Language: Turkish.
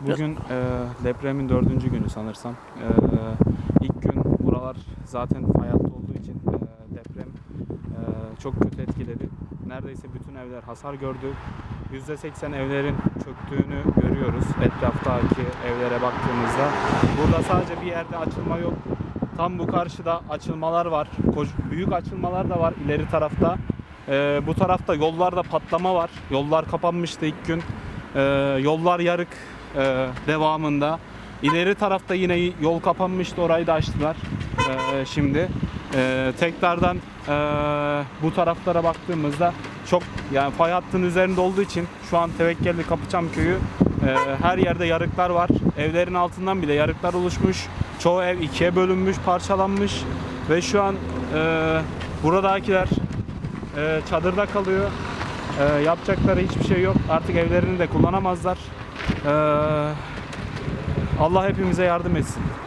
Bugün e, depremin dördüncü günü sanırsam. E, ilk gün buralar zaten fay olduğu için e, deprem e, çok kötü etkiledi. Neredeyse bütün evler hasar gördü. %80 evlerin çöktüğünü görüyoruz etraftaki evlere baktığımızda. Burada sadece bir yerde açılma yok. Tam bu karşıda açılmalar var. Büyük açılmalar da var ileri tarafta. E, bu tarafta yollarda patlama var. Yollar kapanmıştı ilk gün. E, yollar yarık e, devamında. İleri tarafta yine yol kapanmıştı. Orayı da açtılar e, şimdi. E, tekrardan e, bu taraflara baktığımızda çok yani fay hattının üzerinde olduğu için şu an Tevekkeli Kapıçam köyü e, her yerde yarıklar var. Evlerin altından bile yarıklar oluşmuş. Çoğu ev ikiye bölünmüş, parçalanmış ve şu an e, buradakiler e, çadırda kalıyor. E, yapacakları hiçbir şey yok. Artık evlerini de kullanamazlar. E, Allah hepimize yardım etsin.